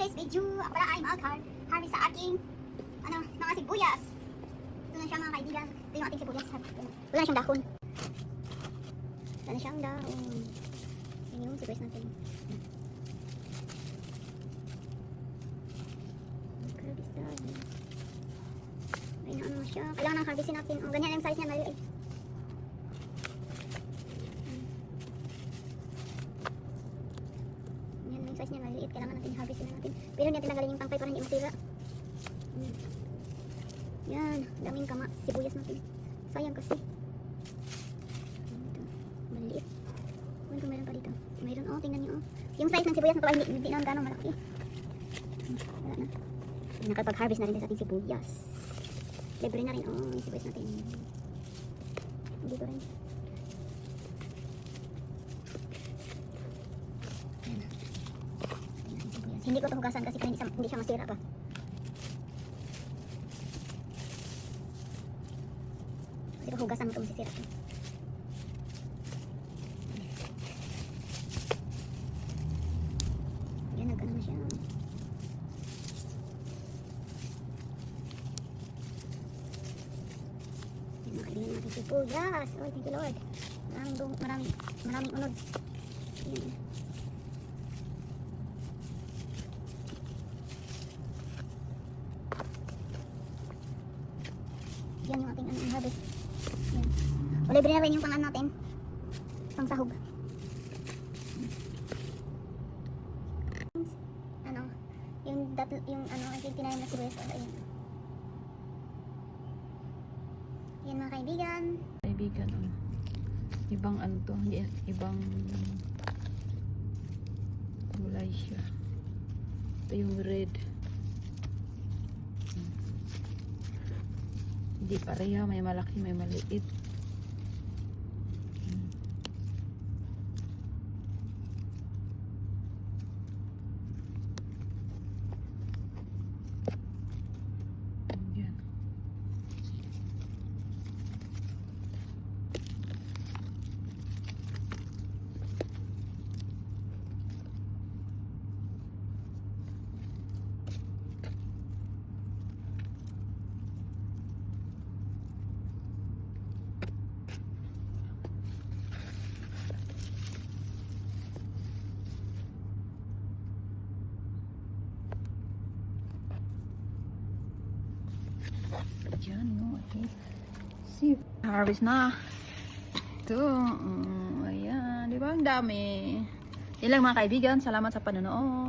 today's video, ako pala ay mag-harvest sa aking ano, mga sibuyas. Ito na siya mga kaibigan. Ito yung ating sibuyas. Wala na siyang dahon. Wala na siyang dahon. Yan yung sibuyas natin. Harvest tayo. Ay na ano siya. Kailangan ng harvestin natin. Oh, ganyan yung size niya maliit. Size niya maliit. Kailangan natin harvestin na natin. Pero hindi natin tanggalin yung tangkay para hindi masira. Yan. Yan. Daming kama. Sibuyas natin. Sayang kasi. Ito. Maliit. Kung kung meron pa dito. Mayroon. Oh, tingnan niyo. Oh. Yung size ng sibuyas na pala hindi, hindi naman gano'ng malaki. Hmm, Wala na. Nakapag-harvest na rin sa ating sibuyas. Libre na rin. Oh, yung sibuyas natin. Dito rin. Ayan na. Ayan na yung sibuyas. Hindi ko ito hugasan kasi hindi, hindi siya masira pa. Kasi pag hugasan mo ito masisira ito. Yan, nag-ano na siya. Yan, mga kaibigan natin sibuyas. Oy, thank you Lord. Maraming, maraming, maraming unod. Yan. Yan yung ating ano, harvest. Yan. O, libre na rin yung pangan natin. Pang sahog. Ano, yung dat yung ano, yung tinanim na sibuyas. O, ayun. Yan mga kaibigan. Kaibigan, oh. ibang ano to, ibang kulay siya. Ito yung red. Hindi pareha, may malaki, may maliit. Hmm. Yan. Diyan, no? Okay. See, harvest na. Ito, mm, ayan. Di ba? Ang dami. Yan lang mga kaibigan. Salamat sa panonood.